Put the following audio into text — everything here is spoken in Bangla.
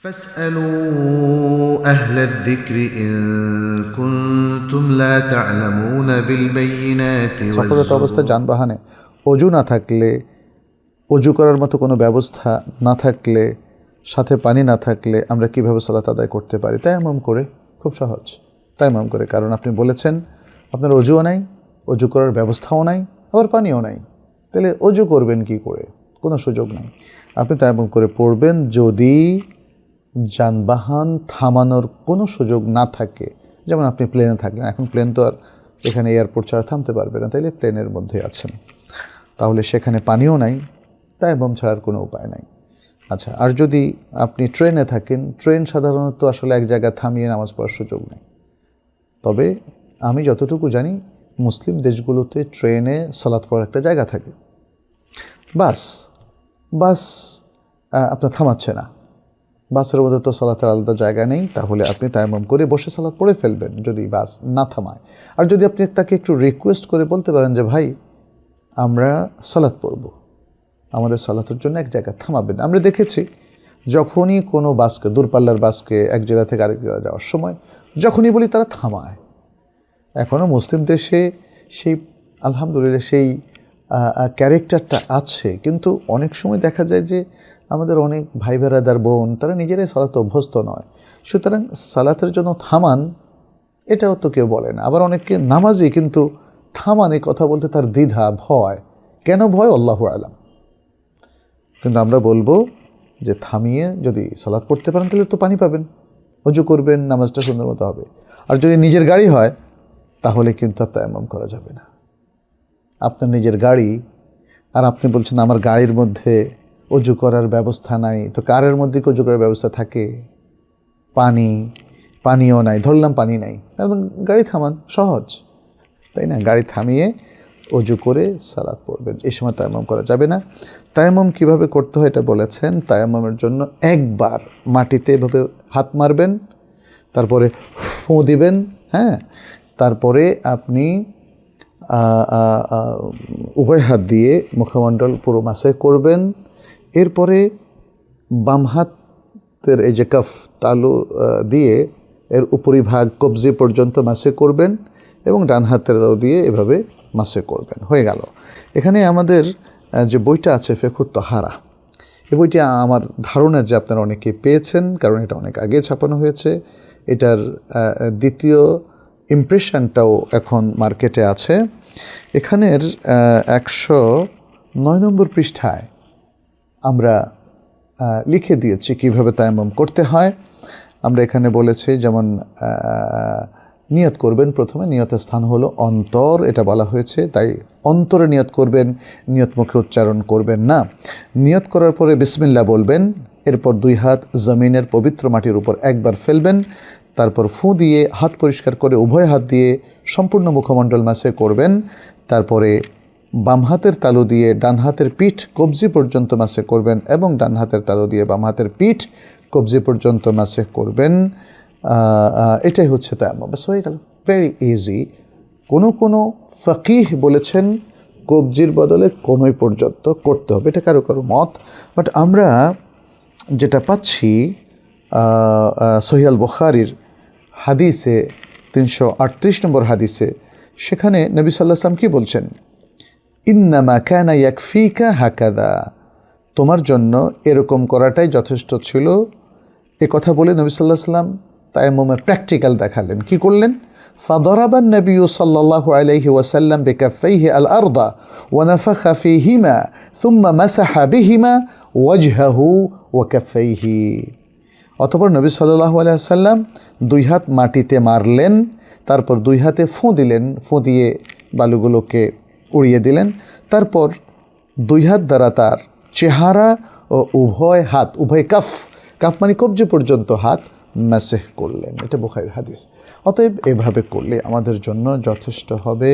فاسألوا أهل الذكر إن كنتم لا تعلمون بالبينات সফররত অবস্থায় والزبر যানবাহনে অজু না থাকলে অজু করার মতো কোনো ব্যবস্থা না থাকলে সাথে পানি না থাকলে আমরা কিভাবে সালাত আদায় করতে পারি তাই এমন করে খুব সহজ তাই এমন করে কারণ আপনি বলেছেন আপনার অজুও নাই অজু করার ব্যবস্থাও নাই আবার পানিও নাই তাহলে অজু করবেন কি করে কোনো সুযোগ নাই আপনি তাই এমন করে পড়বেন যদি যানবাহন থামানোর কোনো সুযোগ না থাকে। যেমন আপনি প্লেনে থাকলেন, এখন প্লেন তো আর এখানে এয়ারপোর্ট ছাড়া থামতে পারবে না, তাইলে প্লেনের মধ্যে আছেন। তাহলে সেখানে পানিও নাই, তাই বোম ছাড়ার কোনো উপায় নাই। আচ্ছা আর যদি আপনি ট্রেনে থাকেন ট্রেন সাধারণত আসলে এক জায়গায় থামিয়ে নামাজ পড়ার সুযোগ নেই। তবে আমি যতটুকু জানি, মুসলিম দেশগুলোতে ট্রেনে সালাত পড়ার একটা জায়গা থাকে। বাস বাস আপনার থামাচ্ছে না। বাসের মধ্যে তো সালাতের আলাদা জায়গা নেই, তাহলে আপনি তায়াম্মম করে বসে সালাত পড়ে ফেলবেন যদি বাস না থামায়। আর যদি আপনি তাকে একটু রিকোয়েস্ট করে বলতে পারেন যে, ভাই, আমরা সালাত পড়ব। আমাদের সালাতের জন্য এক জায়গায় থামাবেন। আমরা দেখেছি, যখনই কোনো বাসকে, দূরপাল্লার বাসকে এক জায়গা থেকে আরেক জায়গায় যাওয়ার সময়, যখনই বলি তারা থামায়। এখনও মুসলিম দেশে সেই, আলহামদুলিল্লাহ, সেই ক্যারেক্টারটা আছে, কিন্তু অনেক সময় দেখা যায় যে আমাদের অনেক ভাই বেড়াদার বোন, তারা নিজেরাই সালাতে অভ্যস্ত নয়। সুতরাং সালাতের জন্য থামান, এটাও তো কেউ বলে না। আবার অনেকে নামাজি কিন্তু থামান এই কথা বলতে তার দ্বিধা, ভয়। কেন ভয়? আল্লাহ আলাম। কিন্তু আমরা বলব যে থামিয়ে যদি সালাদ পড়তে পারেন, তাহলে তো পানি পাবেন। অজু করবেন, নামাজটা সুন্দর মতো হবে। আর যদি নিজের গাড়ি হয়, তাহলে কিন্তু আর তায়াম্মাম করা যাবে না। আপনার নিজের গাড়ি, আর আপনি বলছেন, আমার গাড়ির মধ্যে অজু করার ব্যবস্থা নাই। তো কারের মধ্যে কি অজু করার ব্যবস্থা থাকে? পানি, পানিও নাই। ধরলাম পানি নাই। এবং গাড়ি থামান সহজ, তাই না? গাড়ি থামিয়ে অজু করে সালাদ পড়বেন। এই সময় তায়াম্মাম করা যাবে না। তায়াম্মাম কীভাবে করতে হয় এটা বলেছেন? তায়াম্মামের জন্য একবার মাটিতে এভাবে হাত মারবেন, তারপরে ফোঁ দিবেন হ্যাঁ? তারপরে আপনি উভয় হাত দিয়ে মুখমণ্ডল পুরো মাসে করবেন। এরপরে বাম হাতের এই যে কফ তালু দিয়ে এর উপরিভাগ কবজি পর্যন্ত মাসে করবেন এবং ডান হাতের দাও দিয়ে এভাবে মাসে করবেন। হয়ে গেল। এখানে আমাদের যে বইটা আছে ফেকুত তহারা। এই বইটি আমার ধারণা যে আপনারা অনেকে পেয়েছেন, কারণ এটা অনেক আগে ছাপানো হয়েছে। এটার দ্বিতীয় ইমপ্রেশনটাও এখন মার্কেটে আছে। এখানের একশো নয় নম্বর পৃষ্ঠায় আমরা লিখে দিয়েছি কীভাবে তায়াম্মম করতে হয়। আমরা এখানে বলেছি যেমন নিয়ত করবেন প্রথমে। নিয়তের স্থান হলো অন্তর, এটা বলা হয়েছে। তাই অন্তরে নিয়ত করবেন, নিয়ত মুখে উচ্চারণ করবেন না। নিয়ত করার পরে বিসমিল্লা বলবেন, এরপর দুই হাত জমিনের পবিত্র মাটির উপর একবার ফেলবেন। তারপর ফু দিয়ে হাত পরিষ্কার করে উভয় হাত দিয়ে সম্পূর্ণ মুখমণ্ডল মাসে করবেন। তারপরে বাম হাতের তালু দিয়ে ডান হাতের পিঠ কবজি পর্যন্ত মাসে করবেন এবং ডান হাতের তালু দিয়ে বাম হাতের পিঠ কবজি পর্যন্ত মাসে করবেন। এটাই হচ্ছে তায়াম্মম। ব্যাস, হয়ে গেল। ভেরি ইজি কোনো কোনো ফকিহ বলেছেন, কবজির বদলে কোনোই পর্যন্ত করতে হবে। এটা কারও কারও মত। বাট আমরা যেটা পাচ্ছি সহিয়াল বখারির হাদিসে, তিনশো আটত্রিশ নম্বর হাদিসে, সেখানে নবী সাল্লাহাম কি বলছেন? ইন্নামা ক্যানা ইয়াকফিকা হাকাদা। তোমার জন্য এরকম করাটাই যথেষ্ট ছিল। এ কথা বলে নবী সাল্লাহ সাল্লাম তাই মোমের প্র্যাকটিক্যাল দেখালেন। কি করলেন? ফাদরাবান নবী সাল্লাহ আলাইহি ওয়াসাল্লাম বেকাফাইহি আল আরদা ওয়ানাফা খাফি হিমা সুম্মা মাসাহা বিহিমা ওয়াজহাহু ওয়াকাফাইহি অতপর নবী সাল্লাহ আলাইসাল্লাম দুই হাত মাটিতে মারলেন, তারপর দুই হাতে ফোঁ দিলেন, ফোঁ দিয়ে বালুগুলোকে উড়িয়ে দিলেন, তারপর দুই হাত দ্বারা তার চেহারা ও উভয় হাত, উভয় কাফ কাফ মানে কবজি পর্যন্ত হাত মেসেহ করলেন। এটা বুখারির হাদিস। অতএব এভাবে করলে আমাদের জন্য যথেষ্ট হবে।